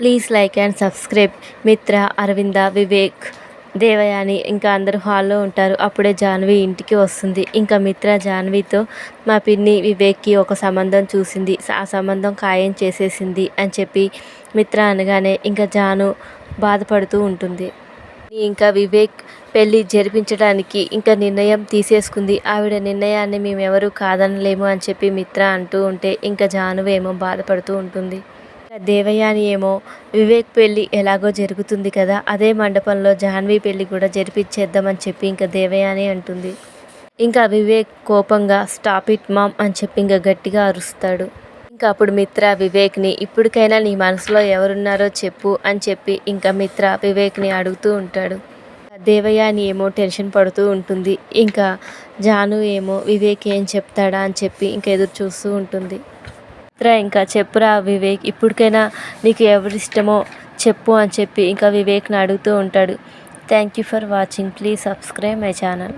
Please like and subscribe Mitra Aravinda Vivek Devayani ఇంకా అందరూ హాల్లో ఉంటారు. అప్పుడే జాన్వి ఇంటికి వస్తుంది. ఇంకా మిత్ర జాన్వితో మా పిన్ని వివేక్కి ఒక సంబంధం చూసింది. ఆ సంబంధం ఖాయం చేసేసింది అని చెప్పి మిత్ర అనగానే ఇంకా జాను బాధపడుతూ ఉంటుంది. ఇంకా వివేక్ పెళ్ళి జరిపించడానికి ఇంకా నిర్ణయం తీసేసుకుంది. ఆవిడ నిర్ణయాన్ని మేమెవరూ కాదనలేము అని చెప్పి మిత్ర అంటూ ఉంటే ఇంకా జానువేమో బాధపడుతూ ఉంటుంది. దేవయాని ఏమో వివేక్ పెళ్ళి ఎలాగో జరుగుతుంది కదా అదే మండపంలో జాన్వి పెళ్ళి కూడా జరిపించేద్దామని చెప్పి ఇంకా దేవయాని అంటుంది. ఇంకా వివేక్ కోపంగా స్టాప్ ఇట్ మామ్ అని చెప్పి ఇంకా గట్టిగా అరుస్తాడు. ఇంకా అప్పుడు మిత్ర వివేక్ని ఇప్పటికైనా నీ మనసులో ఎవరున్నారో చెప్పు అని చెప్పి ఇంకా మిత్ర వివేక్ని అడుగుతూ ఉంటాడు. దేవయాని ఏమో టెన్షన్ పడుతూ ఉంటుంది. ఇంకా జాను ఏమో వివేక్ ఏం చెప్తాడా అని చెప్పి ఇంకా ఎదురు చూస్తూ ఉంటుంది. చిత్ర ఇంకా చెప్పురా వివేక్. ఇప్పటికైనా నీకు ఎవరిష్టమో చెప్పు అని చెప్పి ఇంకా వివేక్ని అడుగుతూ ఉంటాడు. Thank you for watching please subscribe my channel